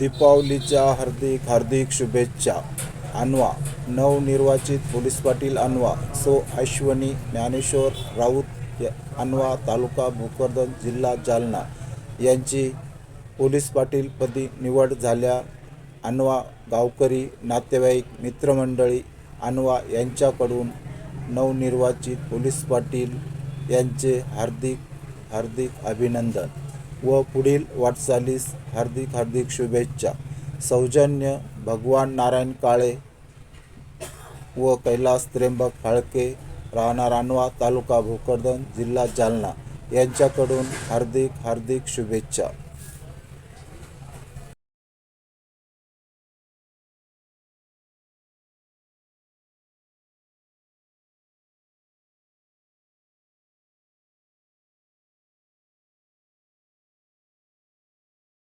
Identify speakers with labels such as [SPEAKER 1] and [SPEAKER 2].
[SPEAKER 1] दीपावलीच्या हार्दिक हार्दिक शुभेच्छा. अनवा नवनिर्वाचित पोलीस पाटील अनवा सो अश्वनी ज्ञानेश्वर राऊत या- अनवा तालुका भोकरदन जिल्हा जालना यांची पोलीस पाटीलपदी निवड झाल्या. अनवा गावकरी नातेवाईक मित्रमंडळी अनवा यांच्याकडून नवनिर्वाचित पोलीस पाटील यांचे हार्दिक हार्दिक अभिनंदन. व पुढील वाटचालीस हार्दिक हार्दिक शुभेच्छा. सौजन्य भगवान नारायण काळे व कैलास त्र्यंबक फाळके राहणार अनवा तालुका भोकरदन जिल्हा जालना यांच्याकडून हार्दिक हार्दिक शुभेच्छा.